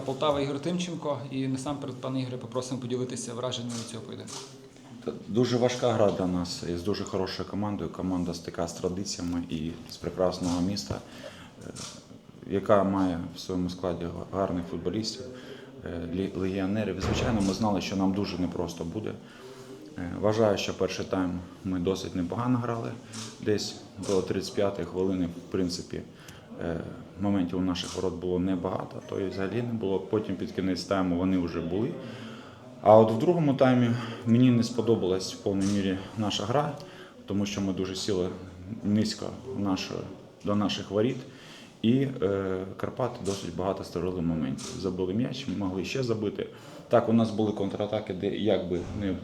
Полтава Ігор Тимченко. І насамперед, пане Ігоре, попросимо поділитися враженнями від цього поєдинку. Дуже важка гра для нас із дуже хорошою командою. Команда стика з традиціями і з прекрасного міста, е, яка має в своєму складі гарних футболістів, е, легіонерів. Звичайно, ми знали, що нам дуже непросто буде. Е, Вважаю, що перший тайм ми досить непогано грали. Десь до 35-ї хвилини, в принципі, моментів у наших ворот було небагато, то і взагалі не було. Потім під кінець тайму вони вже були. А от в другому таймі мені не сподобалась в повній мірі наша гра, тому що ми дуже сіли низько нашу- до наших воріт. І е, Карпати досить багато створили моментів. Забили м'яч, могли ще забити. Так, у нас були контратаки, де якби не,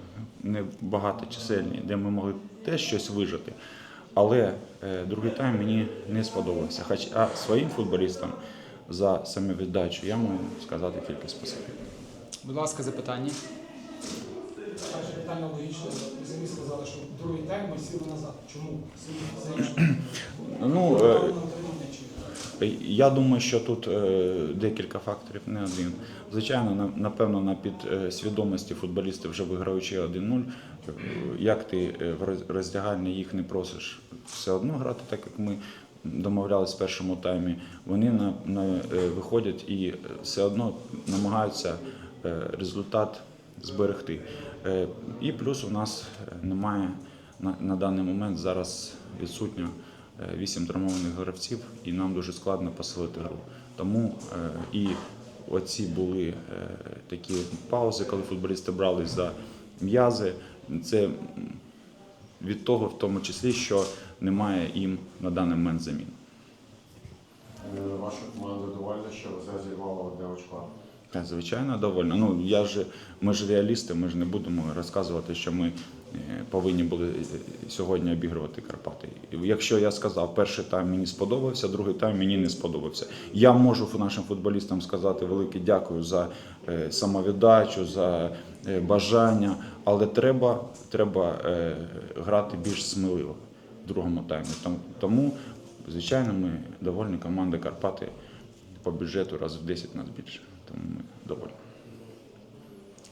не багаточисельні, де ми могли теж щось вижити. Але е, другий тайм мені не сподобався. Хоча своїм футболістам за самовіддачу я можу сказати тільки спасибі. Будь ласка, запитання. Перше питання логічне. Ви самі сказали, що другий тайм ми сіли назад. Чому? Сіли за іншим. Ну, Ми е, отримали м'ячі. Я думаю, що тут е, декілька факторів, не один. Звичайно, на- напевно, на підсвідомості футболістів вже виграючи 1-0. е, Як ти е, в роз- роздягальні їх не просиш все одно грати, так як ми домовлялись в першому таймі, вони на, на, е, виходять і е, все одно намагаються е, результат зберегти. Е, І плюс у нас е, немає на, на даний момент зараз відсутньо е, вісім травмованих гравців, і нам дуже складно посилити гру. Тому е, і оці були е, такі паузи, коли футболісти брались за м'язи. Це від того, в тому числі, що немає їм на даний момент замін. Е, Ваша команда довольна, що все зірвало одне очко. Звичайно, довольно. Ну я ж ми ж реалісти, ми ж не будемо розказувати, що ми е, повинні були е, сьогодні обігрувати Карпати. Якщо я сказав, перший тайм мені сподобався, другий тайм мені не сподобався. Я можу нашим футболістам сказати велике дякую за е, самовіддачу, за е, бажання, але треба, треба грати більш сміливо в другому таймі. Тому- звичайно, ми довольні команда Карпати по бюджету раз в 10 нас більше. Тому ми доволі.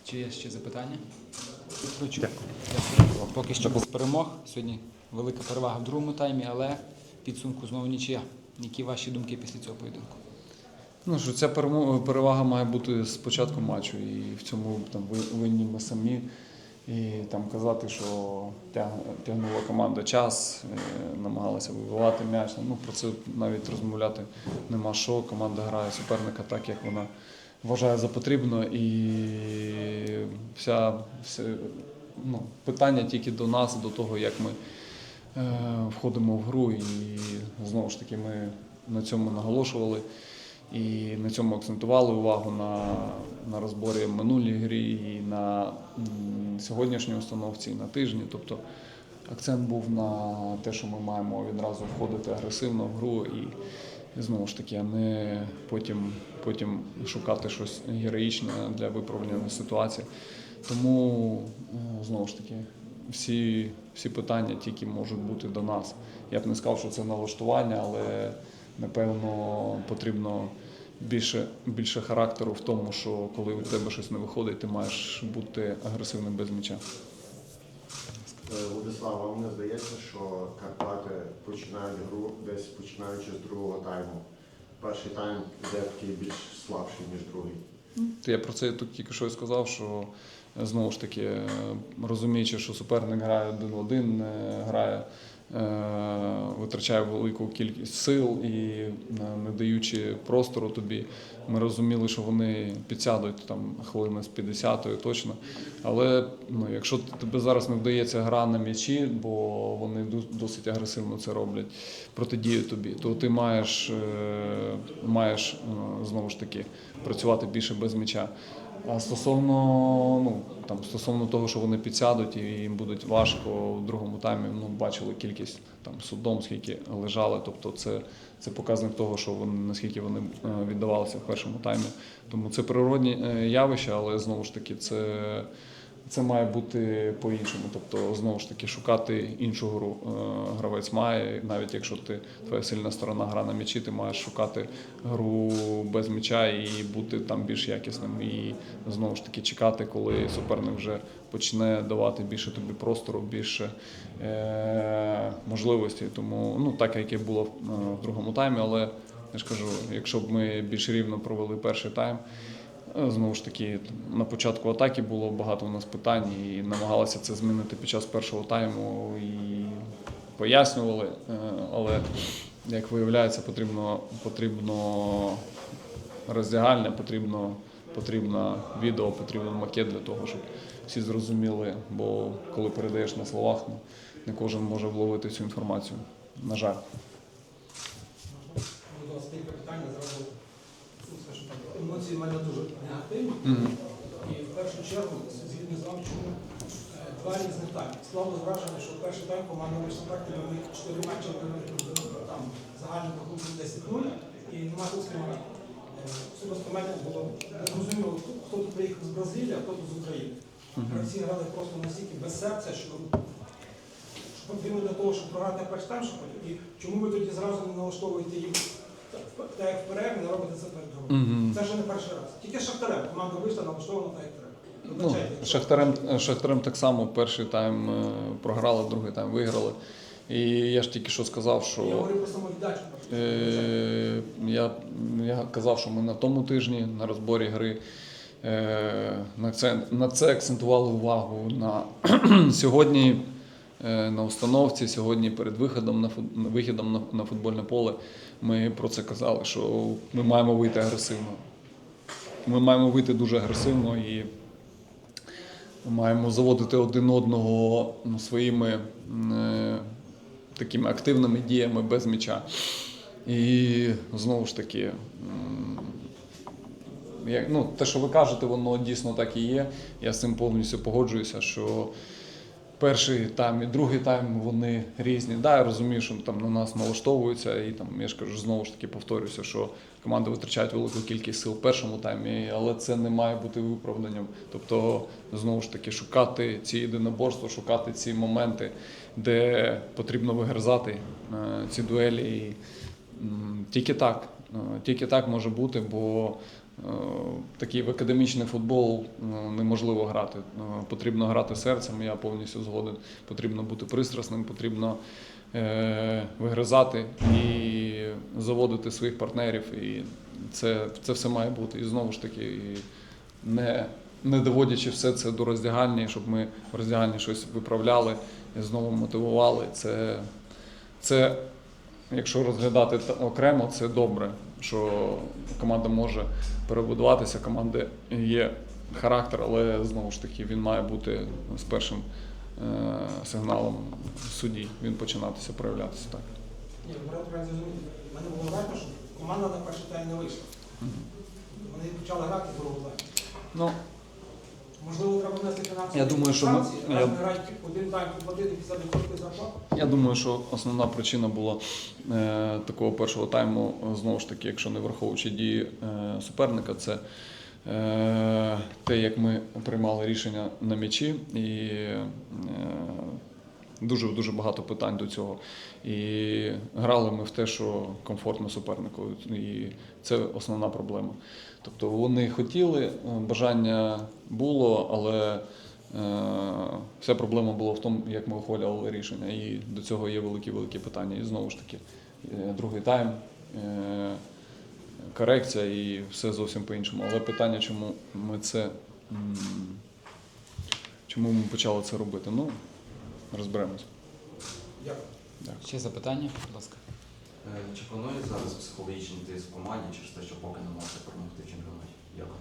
Чи є ще запитання? Дякую. Поки що без перемог. Сьогодні велика перевага в другому таймі, але підсумку знову нічия. Які ваші думки після цього поєдинку? Ну що ця перевага має бути з початку матчу, і в цьому там винні ми самі. І там казати, що тягнула команда час, е, намагалася вибивати м'яч. Ну про це навіть розмовляти нема що. Команда грає суперника так, як вона вважає за потрібно. І вся, вся ну, питання тільки до нас, до того, як ми е, входимо в гру. І знову ж таки ми на цьому наголошували. І на цьому акцентували увагу на, на розборі минулій грі і на сьогоднішній установці, і на тижні. Тобто акцент був на те, що ми маємо відразу входити агресивно в гру і, знову ж таки, а не потім, потім шукати щось героїчне для виправлення ситуації. Тому е, знову ж таки всі, всі питання тільки можуть бути до нас. Я б не сказав, що це налаштування, але напевно потрібно більше, більше характеру в тому, що коли у тебе щось не виходить, ти маєш бути агресивним без м'яча. Е, Владислав, вам не здається, що Карпати починають гру десь починаючи з другого тайму. Перший тайм йде такий більш слабший, ніж другий. Я про це тут тільки що сказав, що знову ж таки, розуміючи, що суперник грає один в один, грає, витрачає велику кількість сил і е, не даючи простору тобі, ми розуміли, що вони підсядуть там хвилини з 50-ї точно. Але ну, якщо тобі зараз не вдається гра на м'ячі, бо вони досить агресивно це роблять, протидіють тобі, то ти маєш, е, маєш е, знову ж таки працювати більше без м'яча. А стосовно, ну, там, стосовно того, що вони підсядуть і їм буде важко в другому таймі, ну, бачили кількість там, судом, скільки лежали. Тобто це, це показник того, що вони, наскільки вони е, віддавалися в першому таймі. Тому це природні е, явища, але знову ж таки, це це має бути по-іншому. Тобто, знову ж таки, шукати іншу гру е, гравець має. Навіть якщо ти твоя сильна сторона гра на м'ячі, ти маєш шукати гру без м'яча і бути там більш якісним. І знову ж таки чекати, коли суперник вже почне давати більше тобі простору, більше е- можливостей. Тому ну так як і було е, в другому таймі, але я ж кажу, якщо б ми більш рівно провели перший тайм. Е, Знову ж таки, на початку атаки було багато у нас питань і намагалися це змінити під час першого тайму і пояснювали. Е, Але як виявляється, потрібно, потрібно роздягальня, потрібно, потрібно відео, потрібен макет для того, щоб всі зрозуміли. Бо коли передаєш на словах, ну, не кожен може вловити цю інформацію. На жаль. Будь ласка, кілька питань зразу. ну, скажімо так, Емоції в мене дуже І в першу чергу згідно з вами, чому е, два різних тайми. Склалось враження, що перший тайм команда так, ніби ми чотири матчі отримали там загальним рахунком 10-0 і немає тут скримати. Особисто в мене було зрозуміло, хто тут приїхав з Бразилії, а хто тут з України. Гравці грали просто настільки без серця, що що потрібно для того, щоб програти перший тайм, щоб і чому ви тоді зразу не налаштовуєте їх так, як в перерві, не робите це перед? Мгм. Це вже не перший раз. Тільки Шахтарем команда вийшла налаштована так, як треба. Ну, Шахтарем, Шахтарем так само перший тайм е, програли, другий тайм виграли. І я ж тільки що сказав, що Я говорю про самовіддачу. е, я, я казав, що ми на тому тижні на розборі гри е, на, це, на це акцентували увагу на сьогодні. Е, На установці сьогодні перед виходом на вихідом на, футбольне поле ми про це казали, що ми маємо вийти агресивно. Ми маємо вийти дуже агресивно і маємо заводити один одного ну, своїми е, такими активними діями без м'яча. І знову ж таки, ну, те, що ви кажете, воно дійсно так і є. Я з цим повністю погоджуюся, що перший тайм і другий тайм вони різні. Да, я розумію, що там на нас налаштовуються, і там я ж кажу, знову ж таки повторюся, що команди витрачають велику кількість сил в першому таймі, але це не має бути виправданням. Тобто, знову ж таки, шукати ці єдиноборства, шукати ці моменти, де потрібно вигризати е, ці дуелі. І, тільки так, тільки так може бути, бо е, такий в академічний футбол е, неможливо грати. Е, Потрібно грати серцем, я повністю згоден. Потрібно бути пристрасним, потрібно е, вигризати і заводити своїх партнерів. І це, це все має бути. І знову ж таки, не, не доводячи все це до роздягальні, щоб ми в роздягальні щось виправляли знову мотивували. Це, це якщо розглядати окремо, це добре, що команда може перебудуватися, команди є характер, але знову ж таки він має бути з першим е, сигналом судді. Він починатися проявлятися так. Ні, зрозуміти. Мене було враження, що команда на перший тайм не вийшла. Вони почали грати в. Ну, Можливо, треба внести фінансові Я думаю, що ми- санкції, один платити. Я думаю, що основна причина була е, такого першого тайму, е, знову ж таки, якщо не враховуючи дії е, суперника, це е, те, як ми приймали рішення на м'ячі, і е, дуже дуже багато питань до цього. І грали ми в те, що комфортно супернику. І це основна проблема. Тобто вони хотіли, е, бажання було, але е, вся проблема була в тому, як ми ухвалювали рішення. І до цього є великі-великі питання. І знову ж таки, е, другий тайм, е, корекція і все зовсім по-іншому. Але питання, чому ми це. м, Чому ми почали це робити? Ну, розберемось. Дякую. Ще запитання, будь ласка. Е, Чи планує зараз психологічний тиск команді через те, що поки не можете перемогти в чемпіонаті? Дякую.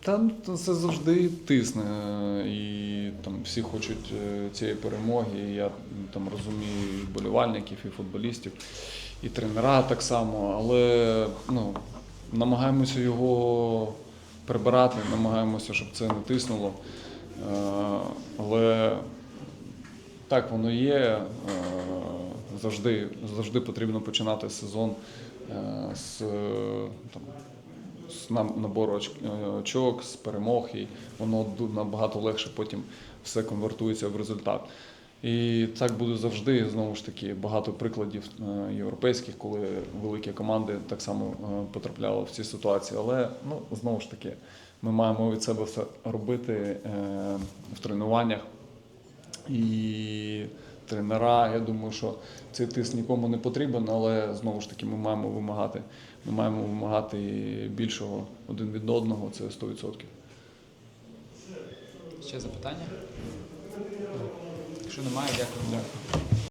Та ну, це завжди тисне, е, і там всі хочуть е, цієї перемоги. І я там розумію і вболівальників, і футболістів, і тренера так само. Але ну, намагаємося його прибирати, намагаємося, щоб це не тиснуло. Але так воно є. Завжди, завжди потрібно починати сезон е, з е, там, з набору е, очок, з перемог, і воно набагато легше потім все конвертується в результат. І так буде завжди. Знову ж таки, багато прикладів європейських, коли великі команди так само потрапляли в ці ситуації. Але ну знову ж таки, ми маємо від себе все робити в тренуваннях. І тренера, я думаю, що цей тиск нікому не потрібен, але знову ж таки ми маємо вимагати. Ми маємо вимагати більшого один від одного, це 100%. Ще запитання? Якщо немає, дякую. Дякую.